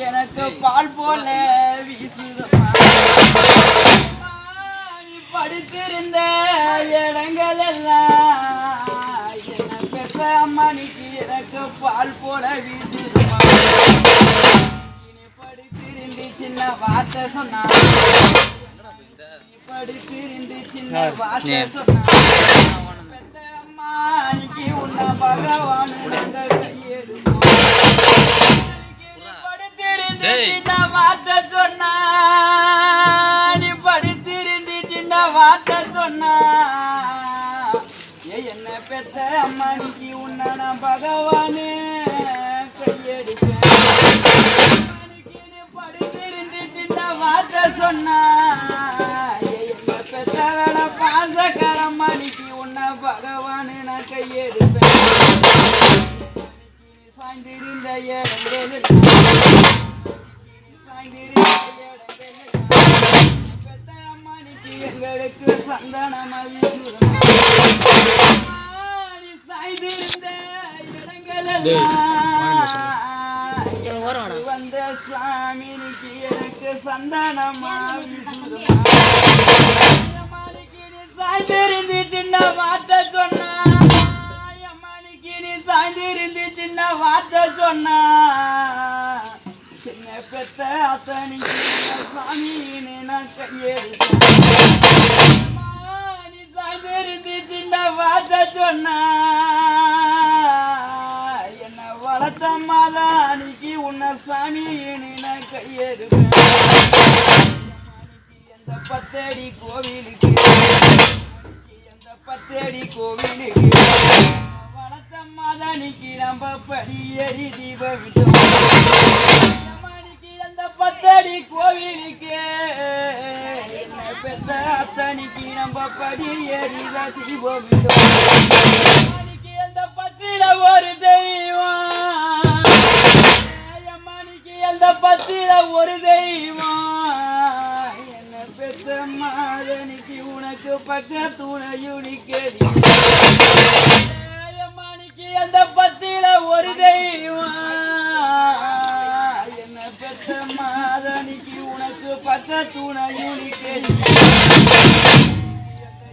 உனக்கு பால் போல வீசுதம்மா. படித்திருந்த இடங்கள் எல்லாம் என்ன பெற்ற அம்மானிக்கு எனக்கு பால் போல வீசுதம்மா. படித்திருந்து சின்ன வார்த்தை சொன்னா. படித்திருந்து சின்ன வார்த்தை சொன்னா. பெத்த அம்மானிக்கு உன்னை பகவான் சின்ன வார்த்தை சொன்னா நீ படித்திருந்து சின்ன வார்த்தை சொன்னா. என்ன பெத்த அம்மானிக்கு உன்னை பகவானே கையெடுப்பேன். அம்மானிக்கு நீ படித்திருந்து சின்ன வார்த்தை சொன்னா. என்ன பெத்த வேலை பாசக்காரம்மானிக்கு நான் கையெடுப்பேன். சாய்ந்திருந்த ஏழை எங்களுக்கு சந்தனமா சாய்ந்திருந்த இடங்களெல்லாம் வந்த சாமினிக்கு எனக்கு சந்தனமா சாய்ந்திருந்து சின்ன வார்த்தை சொன்னா அம்மானிக்கு நீ சாய்ந்திருந்து சின்ன வார்த்தை சொன்னா. பெத்த அத்தனிக்கு சாமின்னு நான் கையெடுத்தேன் சின்ன வார்த்தை சொன்னா என்ன வளர்த்த மாதானிக்கு உன்னை சாமின்னு நான் கையெடுப்பேன் எந்த பத்தடி கோவிலுக்கு எந்த பத்தடி கோவிலுக்கு வளர்த்த மாதானிக்கு நம்ம படியேறி விட்டோம் பத்தடி கோவிலுக்கு. என்ன பெத்த அத்தனிக்கு நம்ம படியேறி தீபம் விட்டோம் அம்மானிக்கு எந்த பத்தில ஒரு தெய்வம்? மணிக்கு எந்த பத்தில ஒரு தெய்வம்? என்ன பெத்த மாதனிக்கு உனக்கு பக்க துணையுனி கேடி மணிக்கு ஒரு உனக்கு பக்கத்துணையுடிக்கடி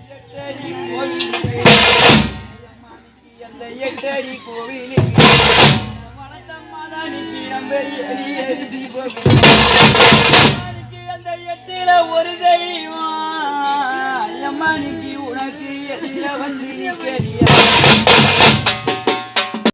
எட்டடி கோயிலுக்கு எந்த எட்டடி கோவிலுக்கு வளர்த்த நம்ம எரி எரி தீபம். அந்த எட்டில ஒரு தெய்வம்? அம்மானிக்கு உனக்கு எதிர வந்து பெரிய